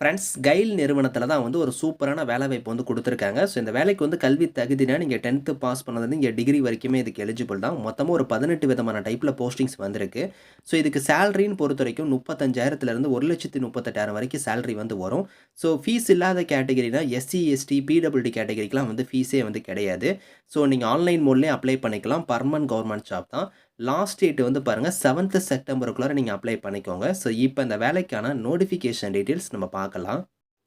Friends Kyle நிறுவனத்தில் தான் வந்து ஒரு சூப்பரான வேலைவாய்ப்பு வந்து கொடுத்துருக்காங்க. ஸோ இந்த வேலைக்கு வந்து கல்வி தகுதினா நீங்கள் டென்த்து பாஸ் பண்ணது இங்கே டிகிரி வரைக்குமே இதுக்கு எலிஜிபிள் தான். மொத்தமாக ஒரு பதினெட்டு விதமான டைப்பில் போஸ்டிங்ஸ் வந்திருக்கு. ஸோ இதுக்கு சேலரின்னு பொறுத்த வரைக்கும் முப்பத்தஞ்சாயிரத்துலேருந்து ஒரு லட்சத்தி முப்பத்தெட்டாயிரம் வரைக்கும் சேலரி வந்து வரும். ஸோ ஃபீஸ் இல்லாத கேட்டகரினா எஸ்சி எஸ்டி பிடபிள்டி கேட்டகரிக்கெலாம் வந்து ஃபீஸே வந்து கிடையாது. ஸோ நீங்கள் ஆன்லைன் மோட்லேயே அப்ளை பண்ணிக்கலாம். பர்மனன்ட் கவர்மெண்ட் ஜாப் தான். லாஸ்ட் டேட் வந்து பாருங்கள் செவன்த்து செப்டம்பருக்குள்ளார நீங்கள் அப்ளை பண்ணிக்கோங்க. ஸோ இப்போ இந்த வேலைக்கான நோட்டிஃபிகேஷன் டீட்டெயில்ஸ் நம்ம பார்க்கலாம்.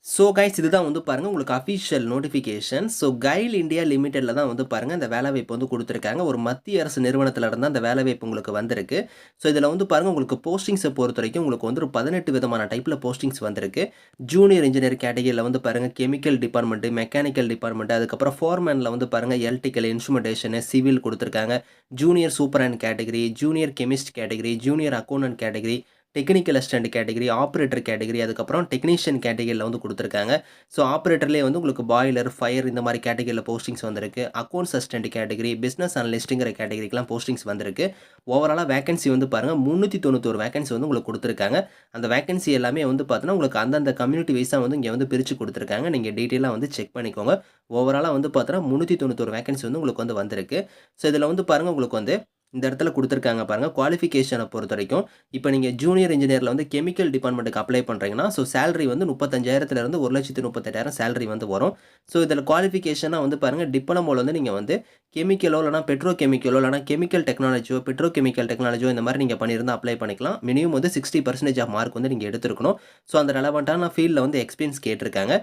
ஸோ கைஸ் இதுதான் வந்து பாருங்கள் உங்களுக்கு official notification so GAIL India லிமிடெடில் தான் வந்து பாருங்கள் இந்த வேலைவாய்ப்பு வந்து கொடுத்துருக்காங்க. ஒரு மத்திய அரசு நிறுவனத்தில் இருந்தால் அந்த வேலைவாய்ப்பு உங்களுக்கு வந்திருக்கு. ஸோ இதில் வந்து பாருங்கள் உங்களுக்கு போஸ்டிங்ஸை பொறுத்த வரைக்கும் உங்களுக்கு வந்து ஒரு பதினெட்டு விதமான டைப்பில் போஸ்டிங்ஸ் வந்திருக்கு. ஜூனியர் இன்ஜினியர் கேட்டகரியில் வந்து பாருங்கள் கெமிக்கல் டிபார்ட்மெண்ட்டு மெக்கானிக்கல் டிபார்ட்மெண்ட் அதுக்கப்புறம் ஃபோர்மேனில் வந்து பாருங்கள் எலக்ட்ரிக்கல் இன்ஸ்ட்ருமெண்டேஷனு சிவில் கொடுத்துருக்காங்க. Junior super and category junior chemist category junior accountant category technical assistant category operator category அதுக்கப்புறம் டெக்னீஷியன் கேட்டகரியில் வந்து கொடுத்துருக்காங்க. ஸோ ஆப்ரேட்டர்லேயே வந்து உங்களுக்கு பாய்லர் ஃபயர் இந்த மாதிரி கேட்டகரியில் போஸ்டிங்ஸ் வந்திருக்கு. அக்கௌண்ட்ஸ் அசிஸ்டன்ட் கேட்டகரி பிஸ்னஸ் அனலிஸ்ட்டுங்கிற கேட்டகரிக்கெலாம் போஸ்டிங்ஸ் வந்திருக்கு. ஓவராலாக வேகன்சி வந்து பாருங்கள் முந்நூற்றி தொண்ணூத்தொரு வேகன்சி வந்து உங்களுக்கு கொடுத்துருக்காங்க. அந்த வேகன்சி எல்லாமே வந்து பார்த்தீங்கன்னா உங்களுக்கு அந்தந்த கம்யூனிட்டி வைஸாக வந்து இங்கே வந்து பிரித்து கொடுத்துருக்காங்க. நீங்கள் டீட்டெயிலாக வந்து செக் பண்ணிக்கோங்க. ஓவராலாக வந்து பார்த்தீங்கன்னா முந்நூற்றி தொண்ணூத்தொரு வேகன்சி வந்து உங்களுக்கு வந்து வந்திருக்கு. ஸோ இதில் வந்து பாருங்கள் உங்களுக்கு வந்து இந்த இடத்துல கொடுத்துருக்காங்க பாருங்கள் குவாலிஃபிகேஷனை பொறுத்த வரைக்கும் இப்போ நீங்கள் ஜூனியர் இன்ஜினியரில் வந்து கெமிக்கல் டிபார்ட்மெண்ட்டுக்கு அப்ளை பண்ணுறீங்கன்னா ஸோ சேலரி வந்து முப்பத்தஞ்சாயிரத்துலேருந்து ஒரு லட்சத்து முப்பத்தெட்டாயிரம் சேலரி வந்து வரும். ஸோ இதில் குவாலிஃபிகேஷனாக வந்து பாருங்கள் டிப்ளமோவில் வந்து நீங்கள் வந்து கெமிக்கலோ இல்லைனா பெட்ரோ கெமிக்கலோ இல்லைனா கெமிக்கல் டெக்னாலஜியோ பெட்ரோ கெமிக்கல் டெக்னாலஜியோ இந்த மாதிரி நீங்கள் பண்ணியிருந்தால் அப்ளை பண்ணிக்கலாம். மினிமம் வந்து சிக்ஸ்டி பர்சன்டேஜ் ஆஃப் மார்க் வந்து நீங்கள் எடுத்துருக்கணும். ஸோ அந்த ரெலவெண்ட்டான ஃபீல்டில் வந்து எக்ஸ்பீரியன்ஸ் கேட்டிருக்காங்க.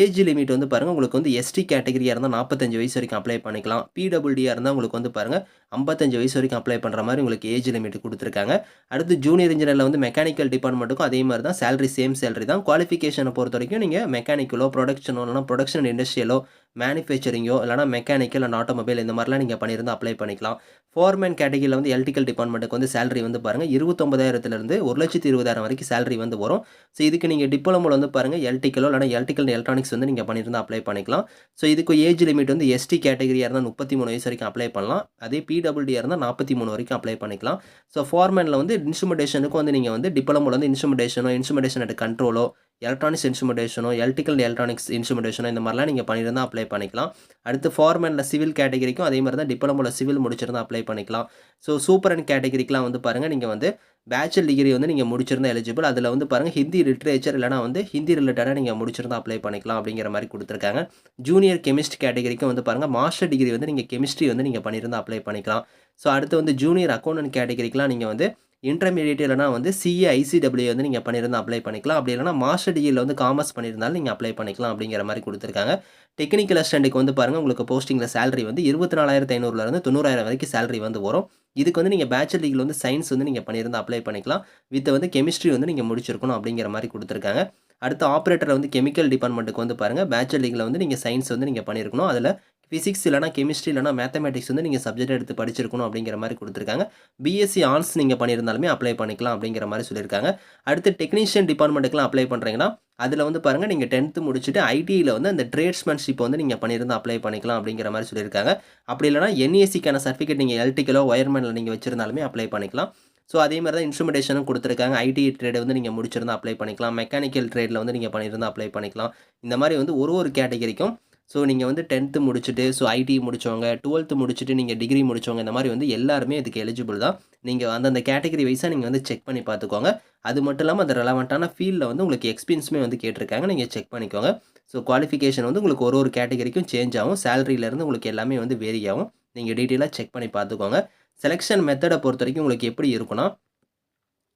ஏஜ் லிமிட் வந்து பாருங்கள் உங்களுக்கு வந்து எஸ்டி கேட்டகரியாக இருந்தால் நாற்பத்தஞ்சு வயசு வரைக்கும் அப்ளை பண்ணிக்கலாம். பிடபிள்டியாக இருந்தால் உங்களுக்கு வந்து பாருங்கள் ஐம்பத்தஞ்சு வயசு வரைக்கும் அப்ளை பண்ணுற மாதிரி உங்களுக்கு ஏஜ் லிமிட் கொடுத்துருக்காங்க. அடுத்து ஜூனியர் இன்ஜினியரில் வந்து மெக்கானிக்கல் டிபார்ட்மெண்ட்டுக்கும் அதே மாதிரி தான் சேலரி சேம் சேலரி தான். குவாலிஃபிகேஷனை பொறுத்த வரைக்கும் நீங்கள் மெக்கானிக்கலோ ப்ரொடக்ஷனோ இல்லைனா ப்ரொடக்ஷன் இண்டஸ்ட்ரியலோ மேனுஃபேக்சரிங்கோ இல்லைனா மெக்கானிக்கல் அண்ட் ஆட்டோமொபைல் இந்த மாதிரிலாம் நீங்கள் பண்ணியிருந்தால் அப்ளை பண்ணிக்கலாம். ஃபோர்மேன் கேட்டகிரியில் வந்து எலக்ட்ரிக்கல் டிபார்ட்மெண்ட்டுக்கு வந்து சேலரி வந்து பாருங்கள் இருபத்தொம்பதாயிரத்துலேருந்து ஒரு லட்சத்தி இருபதாயிரம் வரைக்கும் சேலரி வந்து வரும். ஸோ இதுக்கு நீங்கள் டிப்ளமோவில் வந்து பாருங்கள் எலக்ட்ரிக்கலோ இல்லைனா எலக்ட்ரிக்கல் எலக்ட்ரானிக்ஸ் வந்து நீங்கள் பண்ணியிருந்தால் அப்ளை பண்ணிக்கலாம். ஸோ இதுக்கு ஏஜ் லிமிட் வந்து எஸ்டி கேட்டகரியாக இருந்தால் முப்பத்தி மூணு வயசு வரைக்கும் அப்ளை பண்ணலாம். அதே பிடபிள்யூடியாக இருந்தால் நாற்பத்தி மூணு வரைக்கும் அப்ளை பண்ணிக்கலாம். ஸோ ஃபார்மேனில் வந்து இன்ஸ்ட்ருமெண்டேஷனுக்கு வந்து நீங்கள் வந்து டிப்ளமோவில் வந்து இன்ஸ்ட்ருமெண்டேஷனோ இன்ஸ்ட்ருமெண்டேஷன் அட் கண்ட்ரோலோ எலக்ட்ரானிக்ஸ் இன்ஸ்ட்ருமெண்டேஷனோ எலக்ட்ரிக்கல் எலக்ட்ரானிக்ஸ் இன்ஸ்ட்ருமெண்டேஷனோ இந்த மாதிரிலாம் நீங்கள் பண்ணியிருந்தால் அப்ளை பண்ணிக்கலாம். அடுத்து ஃபார்மேனில் சிவில் கேட்டகரிக்கும் அதே மாதிரி தான் டிப்ளமோவில் சிவில் முடிச்சிருந்தா அப்ளை பண்ணிக்கலாம். ஸோ சூப்பர் அண்ட் கேட்டகரிக்கெலாம் வந்து பாருங்கள் நீங்கள் வந்து பேச்சுலர் டிகிரி வந்து நீங்கள் முடிச்சிருந்தால் எலிஜிபிள் அதில் வந்து பாருங்கள் ஹிந்தி லிட்ரேச்சர் இல்லைனா வந்து ஹிந்தி ரிலேட்டடாக நீங்கள் முடிச்சிருந்தால் அப்ளை பண்ணிக்கலாம் அப்படிங்கிற மாதிரி கொடுத்துருக்காங்க. ஜூனியர் கெமிஸ்ட் கேட்டகரிக்கும் வந்து பாருங்கள் மாஸ்டர் டிகிரி வந்து நீங்கள் கெமிஸ்ட்ரி வந்து நீங்கள் பண்ணியிருந்தால் அப்ளை பண்ணிக்கலாம். ஸோ அடுத்து வந்து ஜூனியர் அக்கௌண்டன்ட் கேட்டகரிக்கெலாம் நீங்கள் வந்து இன்டர்மீடியட் இல்லைனா வந்து சிஏ ஐசிடபிள்யூ வந்து நீங்கள் பண்ணியிருந்தால் அப்ளை பண்ணிக்கலாம். அப்படி இல்லைனா மாஸ்டர் டிகிரியில் வந்து காமர்ஸ் பண்ணியிருந்தாலும் நீங்கள் அப்ளை பண்ணிக்கலாம் அப்படிங்கிற மாதிரி கொடுத்துருக்காங்க. டெக்னிக்கல் அசிஸ்டண்ட்டுக்கு வந்து பாருங்கள் உங்களுக்கு போஸ்டிங்கில் சேலரி வந்து இருபத்தி நாலாயிரத்து ஐநூறுலேருந்து தொண்ணூறாயிரம் வரைக்கும் சேலரி வந்து வரும். இதுக்கு வந்து நீங்கள் பேச்சுலர் டிகிரியில் வந்து சயின்ஸ் வந்து நீங்கள் பண்ணியிருந்தால் அப்ளை பண்ணிக்கலாம். வித் வந்து கெமிஸ்ட்ரி வந்து நீங்கள் முடிச்சிருக்கணும் அப்படிங்கிற மாதிரி கொடுத்துருக்காங்க. அடுத்து ஆப்ரேட்டர் வந்து கெமிக்கல் டிபார்ட்மெண்ட்டுக்கு வந்து பாருங்கள் பேச்சுலர் டிகிரியில் வந்து நீங்கள் சயின்ஸ் வந்து நீங்கள் பண்ணியிருக்கணும் அதில் ஃபிசிக்ஸ் இல்லைனா கெமிஸ்ட்ரி இல்லைனா மேத்தமெட்டிக்ஸ் வந்து நீங்கள் சப்ஜெக்ட் எடுத்து படிச்சிருக்கணும் அப்படிங்கிற மாதிரி கொடுத்துருக்காங்க. பிஎஸ்சி ஆர்ட்ஸ் நீங்கள் பண்ணியிருந்தாலுமே அப்ளை பண்ணிக்கலாம் அப்படிங்கிற மாதிரி சொல்லியிருக்காங்க. அடுத்து டெக்னீஷியன் டிபார்ட்மெண்ட்டுக்குலாம் அப்ளை பண்ணுறீங்கன்னா அதில் வந்து பாருங்கள் நீங்கள் டென்த்து முடிச்சுட்டு ஐடியில் வந்து அந்த ட்ரேட்ஸ்மேன்ஷிப் வந்து நீங்கள் பண்ணியிருந்தால் அப்ளை பண்ணிக்கலாம் அப்படிங்கிற மாதிரி சொல்லியிருக்காங்க. அப்படி இல்லைனா என்இஎஸ்சிக்கான சர்டிஃபிகேட் நீங்கள் எலக்ட்ரிக்கலோ ஒயர்மேனில் நீங்கள் வச்சிருந்தாலுமே அப்ளை பண்ணிக்கலாம். ஸோ அதே மாதிரி தான் இன்ஸ்ட்ருமெண்டேஷனும் கொடுத்துருக்காங்க. ஐடி ட்ரேடை வந்து நீங்கள் முடிச்சிருந்தா அப்ளை பண்ணிக்கலாம். மெக்கானிக்கல் ட்ரேடில் வந்து நீங்கள் பண்ணியிருந்தால் அப்ளை பண்ணிக்கலாம். இந்த மாதிரி வந்து ஒரு ஒரு கேட்டகரிக்கும் ஸோ நீங்கள் வந்து டென்த்து முடிச்சுட்டு ஸோ ஐடி முடித்தவங்க டுவெல்த்து முடிச்சுட்டு நீங்கள் டிகிரி முடித்தவங்க இந்த மாதிரி வந்து எல்லாருமே இதுக்கு எலிஜிபிள் தான். நீங்கள் அந்தந்த கேட்டகரி வைஸாக நீங்கள் வந்து செக் பண்ணி பார்த்துக்கோங்க. அது மட்டும் இல்லாமல் அந்த ரெலவெண்ட்டான ஃபீல்டில் வந்து உங்களுக்கு எக்ஸ்பீரியன்ஸுமே வந்து கேட்டிருக்காங்க. நீங்கள் செக் பண்ணிக்கோங்க. ஸோ குவாலிஃபிகேஷன் வந்து உங்களுக்கு ஒரு ஒரு கேட்டகரிக்கும் சேஞ்ச் ஆகும். சேலரியிலேருந்து உங்களுக்கு எல்லாமே வந்து வேரி ஆகும். நீங்கள் டீட்டெயிலாக செக் பண்ணி பார்த்துக்கோங்க. செலெக்ஷன் மெத்தடை பொறுத்த வரைக்கும் உங்களுக்கு எப்படி இருக்குன்னா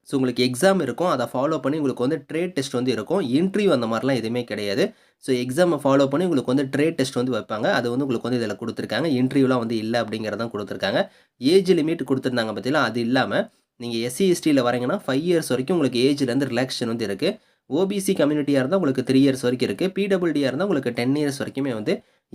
ஸோ உங்களுக்கு எக்ஸாம் இருக்கும். அதை ஃபாலோ பண்ணி உங்களுக்கு வந்து ட்ரேட் டெஸ்ட் வந்து இருக்கும். இன்ட்ரிவ் அந்த மாதிரிலாம் எதுவுமே கிடையாது. ஸோ எக்ஸாமை ஃபாலோ பண்ணி உங்களுக்கு வந்து ட்ரேட் டெஸ்ட் வந்து வைப்பாங்க. அது வந்து உங்களுக்கு வந்து இதில் கொடுத்துருக்காங்க. இன்டர்வியூலாம் வந்து இல்லை அப்படிங்கிறதான் கொடுத்துருக்காங்க. ஏஜ் லிமிட் கொடுத்துருந்தாங்க பார்த்தீங்களா? அது இல்லாமல் நீங்கள் எஸ்சி எஸ்டியில் வரீங்கன்னா ஃபைவ் இயர்ஸ் வரைக்கும் உங்களுக்கு ஏஜ்லேருந்து ரிலாக்ஷன் வந்து இருக்குது ஓபிசி கம்யூனிட்டியாக இருந்தால் உங்களுக்கு த்ரீ இயர்ஸ் வரைக்கும் இருக்குது பிடபிள்டியாக இருந்தால் உங்களுக்கு டென் இயர்ஸ் வரைக்குமே வந்து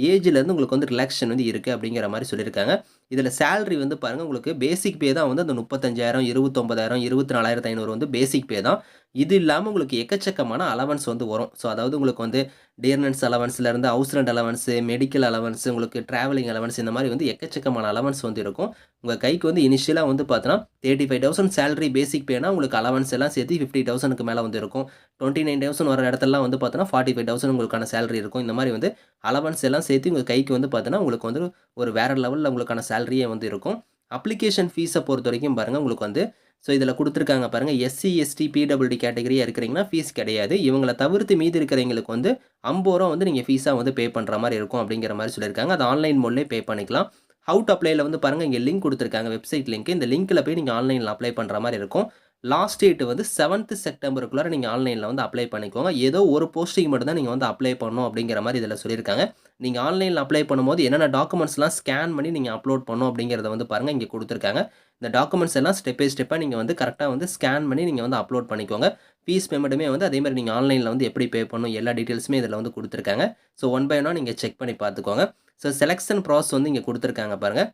ஏஜ்லேருந்து உங்களுக்கு வந்து ரிலாக்ஷன் வந்து இருக்குது அப்படிங்கிற மாதிரி சொல்லியிருக்காங்க. இதில் சேலரி வந்து பாருங்கள் உங்களுக்கு பேசிக் பே தான் வந்து அந்த முப்பத்தஞ்சாயிரம் இருபத்தொம்பதாயிரம் இருபத்தி நாலாயிரத்து ஐநூறு வந்து பேசிக் பே தான். இது இல்லாமல் உங்களுக்கு எக்கச்சக்கமான அலவன்ஸ் வந்து வரும். ஸோ அதாவது உங்களுக்கு வந்து dearness அலவன்ஸ்லேருந்து house rent allowance medical allowance உங்களுக்கு ட்ராவலிங் அலவன்ஸ் இந்த மாதிரி வந்து எக்கச்சக்கமான அலவன்ஸ் வந்து இருக்கும். உங்கள் கைக்கு வந்து இனிஷியலாக வந்து பார்த்தோன்னா thirty five thousand salary basic பேனா உங்களுக்கு அலவன்ஸ் எல்லாம் சேர்த்து ஃபிஃப்டி தௌசண்ட்க்கு மேலே வந்து இருக்கும். டுவெண்ட்டி நைன் தௌசண்ட் வர இடத்துலலாம் வந்து பார்த்தோன்னா ஃபார்ட்டி ஃபைவ் தௌசண்ட் உங்களுக்கான சேலரி இருக்கும். இந்த மாதிரி வந்து அலவன்ஸ் எல்லாம் சேர்த்து உங்கள் கைக்கு வந்து பார்த்தீங்கன்னா உங்களுக்கு வந்து ஒரு வேறு லெவலில் உங்களுக்கான சேலரியே வந்து இருக்கும். அப்ளிகேஷன் ஃபீஸை பொறுத்த வரைக்கும் பாருங்கள் உங்களுக்கு வந்து ஸோ இதில் கொடுத்துருக்காங்க பாருங்கள் எஸ்சி எஸ்டி பிடபிள்டி கேட்டகரியாக இருக்கிறீங்கன்னா ஃபீஸ் கிடையாது. இவங்களை தவிர்த்து மீதி இருக்கிறவங்களுக்கு வந்து ஐம்பது ரூபா வந்து நீங்கள் ஃபீஸாக வந்து பே பண்ணுற மாதிரி இருக்கும் அப்படிங்கிற மாதிரி சொல்லியிருக்காங்க. அது ஆன்லைன் மோட்லேயே பே பண்ணிக்கலாம். ஹவுட் அப்ளைல வந்து பாருங்கள் இங்கே லிங்க் கொடுத்துருக்காங்க வெப்சைட் லிங்க் இந்த லிங்க்கில் போய் நீங்கள் ஆன்லைனில் அப்ளை பண்ணுற மாதிரி இருக்கும். லாஸ்ட் டேட் வந்து செவன்த்து செப்டம்பருக்குள்ளார நீங்கள் ஆன்லைனில் வந்து அப்ளை பண்ணிக்கோங்க. ஏதோ ஒரு போஸ்டிங் மட்டும் தான் நீங்கள் வந்து அப்ளை பண்ணணும் அப்படிங்கிற மாதிரி இதில் சொல்லியிருக்காங்க. நீங்கள் ஆன்லைனில் அப்ளை பண்ணும்போது என்னென்ன டாக்குமெண்ட்ஸ்லாம் ஸ்கேன் பண்ணி நீங்கள் அப்லோட் பண்ணணும் அப்படிங்கிறத வந்து பாருங்கள் இங்கே கொடுத்துருக்காங்க. இந்த டாக்குமெண்ட்ஸ் எல்லாம் ஸ்டெப் பை ஸ்டெப்பாக நீங்கள் வந்து கரெக்டாக வந்து ஸ்கேன் பண்ணி நீங்கள் வந்து அப்லோட் பண்ணிக்கோங்க. ஃபீஸ் பேமெண்ட்டுமே வந்து அதேமாதிரி நீங்கள் ஆன்லைனில் வந்து எப்படி பே பண்ணணும் எல்லா டீட்டெயில்ஸுமே இதில் வந்து கொடுத்துருக்காங்க. ஸோ ஒன் பை ஒன்னாக நீங்கள் செக் பண்ணி பார்த்துக்கோங்க. ஸோ செலெக்ஷன் ப்ராசஸ் வந்து இங்கே கொடுத்துருக்காங்க பாருங்கள்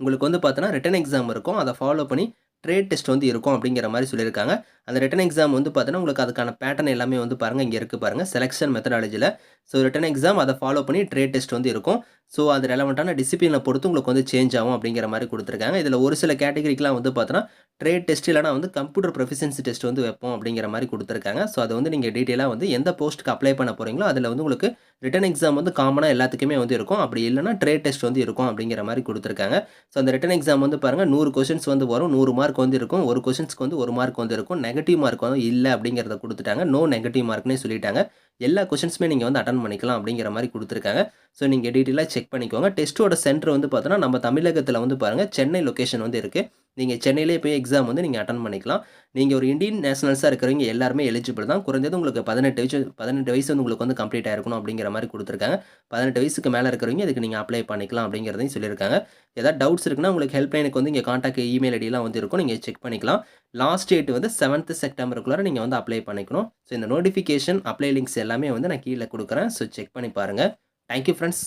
உங்களுக்கு வந்து பார்த்தோன்னா ரிட்டன் எக்ஸாம் இருக்கும். அதை ஃபாலோ பண்ணி ட்ரேட் டெஸ்ட் வந்து இருக்கும் அப்படிங்கிற மாதிரி சொல்லியிருக்காங்க. அந்த ரிட்டன் எக்ஸாம் வந்து பார்த்தீங்கன்னா உங்களுக்கு அதுக்கான பேட்டர்ன் எல்லாமே வந்து பாருங்கள் இங்கே இருக்குது பாருங்கள் செலெக்ஷன் மெத்தடாலஜியில் ஸோ ரிட்டன் எக்ஸாம் அதை ஃபாலோ பண்ணி ட்ரேட் டெஸ்ட் வந்து இருக்கும். ஸோ அது ரெலவெண்ட்டான டிசிப்ளினை பொறுத்து உங்களுக்கு வந்து சேஞ்ச் ஆகும் அப்படிங்கிற மாதிரி கொடுத்துருக்காங்க. இதில் ஒரு சில கேட்டகரிக்கெலாம் வந்து பார்த்தோன்னா ட்ரேட் டெஸ்ட் இல்லைனா வந்து கம்ப்யூட்டர் ப்ரொஃபிஷியன்சி டெஸ்ட் வந்து வைப்போம் அப்படிங்கிற மாதிரி கொடுத்துருக்காங்க. ஸோ அது வந்து நீங்கள் டீட்டெயிலாக வந்து எந்த போஸ்ட்டுக்கு அப்ளை பண்ண போகிறீங்களோ அதில் வந்து உங்களுக்கு ரிட்டன் எக்ஸாம் வந்து காமனாக எல்லாத்துக்குமே வந்து இருக்கும். அப்படி இல்லைனா ட்ரேட் டெஸ்ட் வந்து இருக்கும் அப்படிங்கிற மாதிரி கொடுத்துருக்காங்க. ஸோ அந்த ரிட்டன் எக்ஸாம் வந்து பாருங்கள் நூறு கொஸ்டின்ஸ் வந்து வரும் நூறு மார்க் வந்து இருக்கும். ஒரு கொஷின்ஸ்க்கு வந்து ஒரு மார்க் வந்து இருக்கும். நெகட்டிவ் மார்க் வந்து இல்லை அப்படிங்கிறத கொடுத்துட்டாங்க. நோ நெகட்டிவ் மார்க்னே சொல்லிட்டாங்க. எல்லா கொஷின்ஸுமே நீங்கள் வந்து அட்டன் பண்ணிக்கலாம் அப்படிங்கிற மாதிரி கொடுத்துருக்காங்க. ஸோ நீங்கள் டீட்டெயிலாக செக் பண்ணிக்கோங்க. டெஸ்ட்டோட சென்டர் வந்து பார்த்தோன்னா நம்ம தமிழகத்தில் வந்து பாருங்கள் சென்னை லொக்கேஷன் வந்து இருக்குது நீங்கள் சென்னையிலே போய் எக்ஸாம் வந்து நீங்கள் அட்டன் பண்ணிக்கலாம். நீங்கள் ஒரு இந்தியன் நேஷனல்ஸாக இருக்கிறவங்க எல்லாருமே எலிஜிபிள் தான். குறைஞ்சது உங்களுக்கு பதினெட்டு வயசு பதினெட்டு வயசு வந்து உங்களுக்கு வந்து கம்ப்ளீட் ஆயிருக்கணும் அப்படிங்கிற மாதிரி கொடுத்துருக்காங்க. பதினெட்டு வயசுக்கு மேலே இருக்கிறவங்க இதுக்கு நீங்கள் அப்ளை பண்ணிக்கலாம் அப்படிங்கிறதையும் சொல்லியிருக்காங்க. ஏதாவது டவுட்ஸ் இருக்குன்னா உங்களுக்கு ஹெல்ப்லைனுக்கு வந்து இங்கே காண்டாக்ட் இமெயில் ஐடியெலாம் வந்து இருக்கும். நீங்கள் செக் பண்ணிக்கலாம். லாஸ்ட் டேட் வந்து செவன்த் செப்டம்பருக்குள்ளார நீங்கள் வந்து அப்ளை பண்ணிக்கணும். ஸோ இந்த நோட்டிஃபிகேஷன் அப்ளை லிங்க்ஸ் எல்லாமே வந்து நான் கீழே கொடுக்குறேன். ஸோ செக் பண்ணி பாருங்கள் தேங்க்யூ ஃப்ரெண்ட்ஸ்